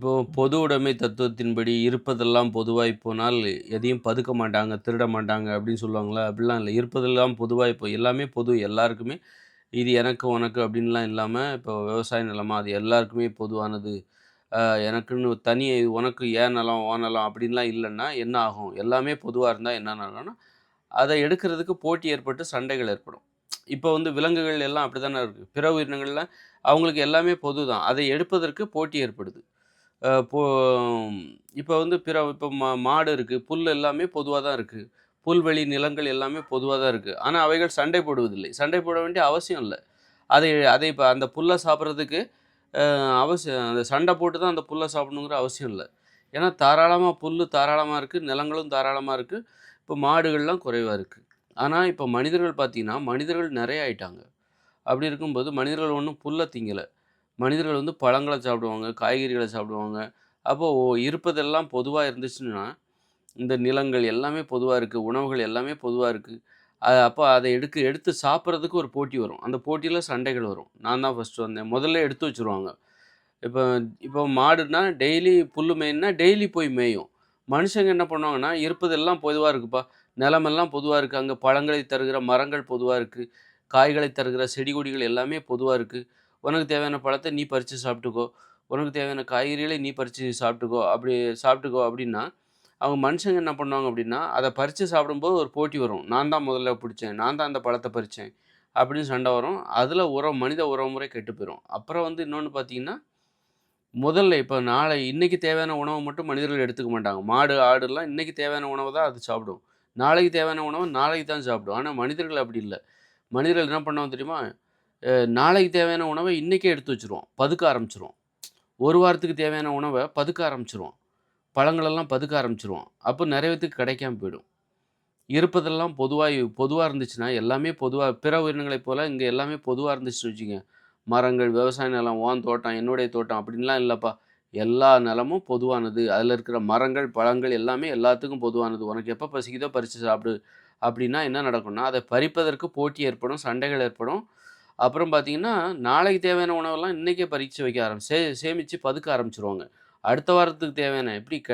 இப்போ பொது உடைமை தத்துவத்தின்படி இருப்பதெல்லாம் பொதுவாய் போனால் எதையும் பதுக்க மாட்டாங்க, திருட மாட்டாங்க அப்படின்னு சொல்லுவாங்களா அப்படிலாம் இல்லை இருப்பதெல்லாம் பொதுவாய் இப்போ எல்லாமே பொது எல்லாருக்குமே. இது எனக்கு, உனக்கு அப்படின்லாம் இல்லாமல் இப்போ விவசாய நிலமா அது எல்லாருக்குமே பொதுவானது. எனக்குன்னு தனி உனக்கு ஏன் நிலம், ஓ நிலம் அப்படின்லாம் இல்லைன்னா என்ன ஆகும்? எல்லாமே பொதுவாக இருந்தால் என்ன ஆகும்னா, அதை எடுக்கிறதுக்கு போட்டி ஏற்பட்டு சண்டைகள் ஏற்படும். இப்போ வந்து விலங்குகள் எல்லாம் அப்படி தானே இருக்குது பிற உயிரினங்கள்லாம் அவங்களுக்கு எல்லாமே பொது தான். அதை எடுப்பதற்கு போட்டி ஏற்படுது. இப்போ இப்போ வந்து பிற இப்போ மா மாடு இருக்குது புல் எல்லாமே பொதுவாக தான் இருக்குது புல்வெளி, நிலங்கள் எல்லாமே பொதுவாக தான் இருக்குது ஆனால் அவைகள் சண்டை போடுவதில்லை. சண்டை போட வேண்டிய அவசியம் இல்லை. அதை அதை இப்போ அந்த புல்ல சாப்பிட்றதுக்கு அவசியம் அந்த சண்டை போட்டு தான் அந்த புல்லை சாப்பிடணுங்கிற அவசியம் இல்லை. ஏன்னா தாராளமாக புல் தாராளமாக இருக்குது நிலங்களும் தாராளமாக இருக்குது இப்போ மாடுகள்லாம் குறைவாக இருக்குது ஆனால் இப்போ மனிதர்கள் பார்த்தீங்கன்னா, மனிதர்கள் நிறைய ஆயிட்டாங்க. அப்படி இருக்கும்போது மனிதர்கள் ஒன்றும் புல்ல திங்கலை. மனிதர்கள் வந்து பழங்களை சாப்பிடுவாங்க, காய்கறிகளை சாப்பிடுவாங்க. அப்போ இருப்பதெல்லாம் பொதுவாக இருந்துச்சுன்னா, இந்த நிலங்கள் எல்லாமே பொதுவாக இருக்குது உணவுகள் எல்லாமே பொதுவாக இருக்குது அ அப்போ அதை எடுக்க எடுத்து சாப்பிட்றதுக்கு ஒரு போட்டி வரும். அந்த போட்டியில் சண்டைகள் வரும். நான் தான் ஃபர்ஸ்ட்டு வந்தேன். முதல்ல எடுத்து வச்சுருவாங்க. இப்போ இப்போ மாடுனா டெய்லி புல் மேயுன்னா டெய்லி போய் மேயும். மனுஷங்க என்ன பண்ணுவாங்கன்னா, இருப்பதெல்லாம் பொதுவாக இருக்குப்பா. நிலமெல்லாம் பொதுவாக இருக்குது அங்கே பழங்களை தருகிற மரங்கள் பொதுவாக இருக்குது காய்களை தருகிற செடி கொடிகள் எல்லாமே பொதுவாக இருக்குது உனக்கு தேவையான பழத்தை நீ பறித்து சாப்பிட்டுக்கோ. உனக்கு தேவையான காய்கறிகளை நீ பறித்து சாப்பிட்டுக்கோ. அப்படி சாப்பிட்டுக்கோ அப்படின்னா, அவங்க மனுஷங்க என்ன பண்ணுவாங்க அப்படின்னா, அதை பறித்து சாப்பிடும்போது ஒரு போட்டி வரும். நான் தான் முதல்ல பிடிச்சேன். நான் தான் அந்த பழத்தை பறித்தேன் அப்படின்னு சண்டை வரும். அதில் உறவு மனித உறவுமுறை கெட்டு போயிடும் அப்புறம் வந்து இன்னொன்று பார்த்தீங்கன்னா, முதல்ல இப்போ நாளை இன்றைக்கி தேவையான உணவை மட்டும் மனிதர்கள் எடுத்துக்க மாட்டாங்க. மாடு, ஆடுலாம் இன்றைக்கி தேவையான உணவை தான் அது சாப்பிடும். நாளைக்கு தேவையான உணவு நாளைக்கு தான் சாப்பிடும். ஆனால் மனிதர்கள் அப்படி இல்லை மனிதர்கள் என்ன பண்ணுவோம் தெரியுமா? நாளைக்கு தேவையான உணவை இன்றைக்கே எடுத்து வச்சுருவோம். பதுக்க ஆரம்பிச்சிருவோம் ஒரு வாரத்துக்கு தேவையான உணவை பதுக்க ஆரம்பிச்சிருவோம் பழங்களெல்லாம் பதுக்க ஆரம்பிச்சிருவோம் அப்போ நிறைய பேத்துக்கு கிடைக்காம போயிடும். இருப்பதெல்லாம் பொதுவாக பொதுவாக இருந்துச்சுன்னா, எல்லாமே பொதுவாக பிற உயிரினங்களைப் போல் இங்கே எல்லாமே பொதுவாக இருந்துச்சுன்னு வச்சுக்கோங்க மரங்கள், விவசாய நிலம், ஓன் தோட்டம், என்னுடைய தோட்டம் அப்படின்லாம் இல்லைப்பா எல்லா நிலமும் பொதுவானது. அதில் இருக்கிற மரங்கள், பழங்கள் எல்லாமே எல்லாத்துக்கும் பொதுவானது. உனக்கு எப்போ பசிக்குதோ பறித்து சாப்பிடு. அப்படின்னா என்ன நடக்கும்னா, அதை பறிப்பதற்கு போட்டி ஏற்படும், சண்டைகள் ஏற்படும். அப்புறம் பார்த்தீங்கன்னா, நாளைக்கு தேவையான உணவெல்லாம் இன்றைக்கே பறிச்சு வைக்க ஆரம்பி சே சேமித்து பதுக்க ஆரம்பிச்சிருவாங்க. அடுத்த வாரத்துக்கு தேவையான எப்படி க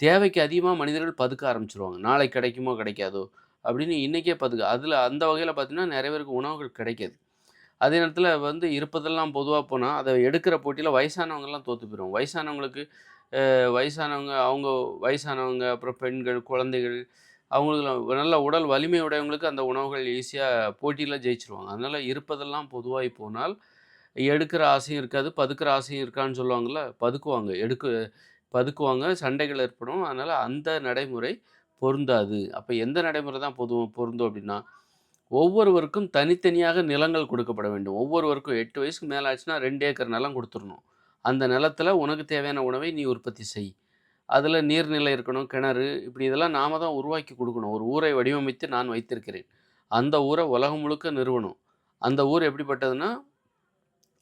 தேவைக்கு அதிகமாக மனிதர்கள் பதுக்க ஆரம்பிச்சிருவாங்க. நாளைக்கு கிடைக்குமோ, கிடைக்காதோ அப்படின்னு இன்றைக்கே பதுக்க அதில் அந்த வகையில் பார்த்திங்கன்னா நிறைய பேருக்கு உணவுகள் கிடைக்காது. அதே நேரத்தில் வந்து இருப்பதெல்லாம் பொதுவாக போனால் அதை எடுக்கிற போட்டியில் வயசானவங்கெல்லாம் தோற்று போயிடும் வயசானவங்களுக்கு வயசானவங்க அவங்க வயசானவங்க, அப்புறம் பெண்கள், குழந்தைகள் அவங்களுக்கு நல்ல உடல் வலிமை உடையவங்களுக்கு அந்த உணவுகள் ஈஸியாக போட்டியில் ஜெயிச்சிருவாங்க அதனால் இருப்பதெல்லாம் பொதுவாகி போனால், எடுக்கிற ஆசையும் இருக்காது, பதுக்கிற ஆசையும் இருக்கான்னு சொல்லுவாங்கள்ல பதுக்குவாங்க. எடுக்கு பதுக்குவாங்க, சண்டைகள் ஏற்படும். அதனால் அந்த நடைமுறை பொருந்தாது. அப்போ எந்த நடைமுறை தான் பொது பொருந்தும் அப்படின்னா, ஒவ்வொருவருக்கும் தனித்தனியாக நிலங்கள் கொடுக்கப்பட வேண்டும். ஒவ்வொருவருக்கும் எட்டு வயசுக்கு மேலே ஆச்சுன்னா ரெண்டு ஏக்கர் நிலம் கொடுத்துடணும் அந்த நிலத்தில் உனக்கு தேவையான உணவை நீ உற்பத்தி செய். அதில் நீர்நிலை இருக்கணும், கிணறு இப்படி இதெல்லாம் நாம தான் உருவாக்கி கொடுக்கணும் ஒரு ஊரை வடிவமைத்து நான் வைத்திருக்கிறேன். அந்த ஊரை உலகம் முழுக்க நிறுவனம் அந்த ஊர் எப்படிப்பட்டதுன்னா,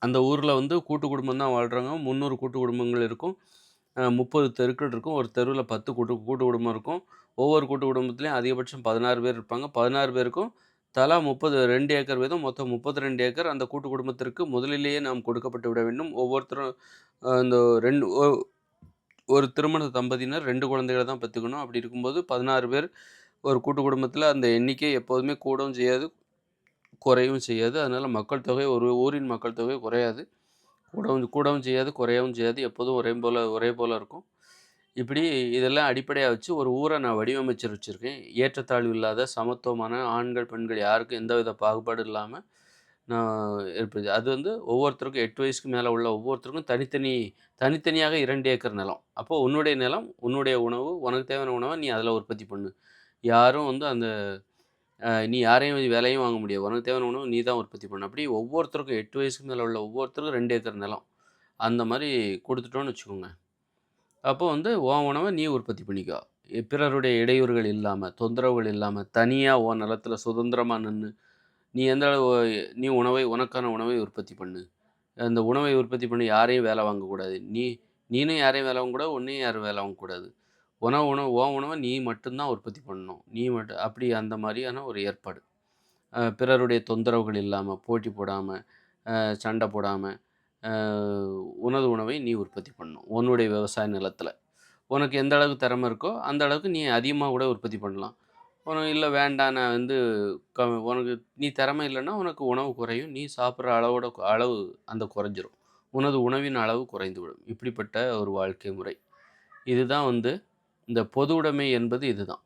அந்த ஊரில் வந்து கூட்டு குடும்பம் தான் வாழ்கிறாங்க முந்நூறு கூட்டு குடும்பங்கள் இருக்கும். முப்பது தெருக்கள் இருக்கும். ஒரு தெருவில் பத்து கூட்டு கூட்டு குடும்பம் இருக்கும். ஒவ்வொரு கூட்டு குடும்பத்துலேயும் அதிகபட்சம் 16 பேர் இருப்பாங்க. 16 பேருக்கும் தலா 30 2 ஏக்கர் வீதம் மொத்தம் 32 ஏக்கர் அந்த கூட்டு குடும்பத்திற்கு முதலிலேயே நாம் கொடுக்கப்பட்டு விட வேண்டும். ஒவ்வொருத்தரும் இந்த ரெண்டு ஒரு திருமண தம்பதியினர் ரெண்டு குழந்தைகளை தான் பெற்றுக்கணும் அப்படி இருக்கும்போது 16 பேர் ஒரு கூட்டு குடும்பத்தில் அந்த எண்ணிக்கை எப்போதுமே கூடவும் செய்யாது, குறையவும் செய்யாது. அதனால் மக்கள் தொகை ஒரு ஊரின் மக்கள் தொகை குறையாது. கூடவும் கூடவும் செய்யாது, குறையவும் செய்யாது. எப்போதும் ஒரே போல் ஒரே போல் இருக்கும். இப்படி இதெல்லாம் அடிப்படையாக வச்சு ஒரு ஊரை நான் வடிவமைச்சு வச்சிருக்கேன். ஏற்றத்தாழ்வு இல்லாத சமத்துவமான ஆண்கள், பெண்கள் யாருக்கும் எந்தவித பாகுபாடும் இல்லாமல் இருப்பது. அது வந்து ஒவ்வொருத்தருக்கும் எட்டு வயசுக்கு மேலே உள்ள ஒவ்வொருத்தருக்கும் தனித்தனி தனித்தனியாக இரண்டு ஏக்கர் நிலம். அப்போ உன்னுடைய நிலம், உன்னுடைய உணவு, உனக்கு தேவையான உணவை நீ அதில் உற்பத்தி பண்ணு. யாரும் வந்து அந்த நீ யாரையும் விலையும் வாங்க முடியாது. உனக்கு தேவையான உணவு நீ தான் உற்பத்தி பண்ணு அப்படி ஒவ்வொருத்தருக்கும் எட்டு வயசுக்கு மேலே உள்ள ஒவ்வொருத்தருக்கும் ரெண்டு ஏக்கர் நிலம். அந்த மாதிரி கொடுத்துட்டோன்னு வச்சுக்கோங்க. அப்போ வந்து உன் உணவை நீ உற்பத்தி பண்ணிக்கோ. பிறருடைய இடையூறுகள் இல்லாமல் தொந்தரவுகள் இல்லாமல் தனியாக உன் நிலத்தில் சுதந்திரமாக நின்று நீ எந்த அளவு நீ உணவை உனக்கான உணவை உற்பத்தி பண்ணு. அந்த உணவை உற்பத்தி பண்ணி யாரையும் வேலை வாங்கக்கூடாது. நீ நீனும் யாரையும் வேலை வாங்கக்கூடாது, உன்னையும் யாரும் வேலை வாங்கக்கூடாது. உணவு உணவு உன் உணவை நீ மட்டும்தான் உற்பத்தி பண்ணணும். நீ மட்டும் அப்படி அந்த மாதிரியான ஒரு ஏற்பாடு. பிறருடைய தொந்தரவுகள் இல்லாமல் போட்டி போடாமல் சண்டை போடாமல் உனது உணவை நீ உற்பத்தி பண்ணணும். உன்னுடைய விவசாய நிலத்தில் உனக்கு எந்த அளவுக்கு திறமை இருக்கோ, அந்த அளவுக்கு நீ அதிகமாக கூட உற்பத்தி பண்ணலாம். உனக்கு இல்லை வேண்டாம் நான் வந்து க உனக்கு நீ திறமை இல்லைன்னா உனக்கு உணவு குறையும். நீ சாப்பிட்ற அளவோட அளவு அந்த குறைஞ்சிரும். உனது உணவின் அளவு குறைந்து விடும் இப்படிப்பட்ட ஒரு வாழ்க்கை முறை. இதுதான் வந்து இந்த பொது உடைமை என்பது இதுதான்.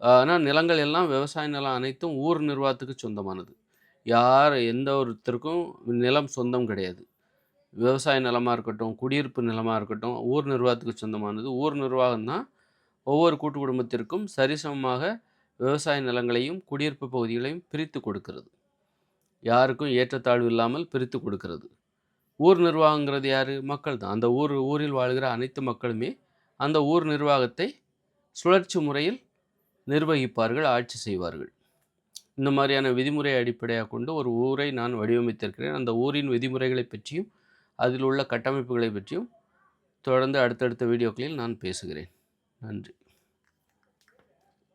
ஆனால் நிலங்கள் எல்லாம் விவசாய நிலம் அனைத்தும் ஊர் நிர்வாகத்துக்கு சொந்தமானது. யார் எந்த ஒருத்தருக்கும் நிலம் சொந்தம் கிடையாது. விவசாய நிலமாக இருக்கட்டும், குடியிருப்பு நிலமாக இருக்கட்டும், ஊர் நிர்வாகத்துக்கு சொந்தமானது. ஊர் நிர்வாகம் தான் ஒவ்வொரு கூட்டு குடும்பத்திற்கும் சரிசமமாக விவசாய நிலங்களையும், குடியிருப்பு பகுதிகளையும் பிரித்து கொடுக்கிறது. யாருக்கும் ஏற்றத்தாழ்வு இல்லாமல் பிரித்து கொடுக்கிறது. ஊர் நிர்வாகங்கிறது யாரு? மக்கள் தான். அந்த ஊர் ஊரில் வாழ்கிற அனைத்து மக்களுமே அந்த ஊர் நிர்வாகத்தை சுழற்சி முறையில் நிர்வகிப்பார்கள், ஆட்சி செய்வார்கள். இந்த மாதிரியான விதிமுறை அடிப்படையாக கொண்டு ஒரு ஊரை நான் வடிவமைத்திருக்கிறேன். அந்த ஊரின் விதிமுறைகளைப் பற்றியும், அதில் உள்ள கட்டமைப்புகளை பற்றியும் தொடர்ந்து அடுத்தடுத்த வீடியோக்களில் நான் பேசுகிறேன். நன்றி.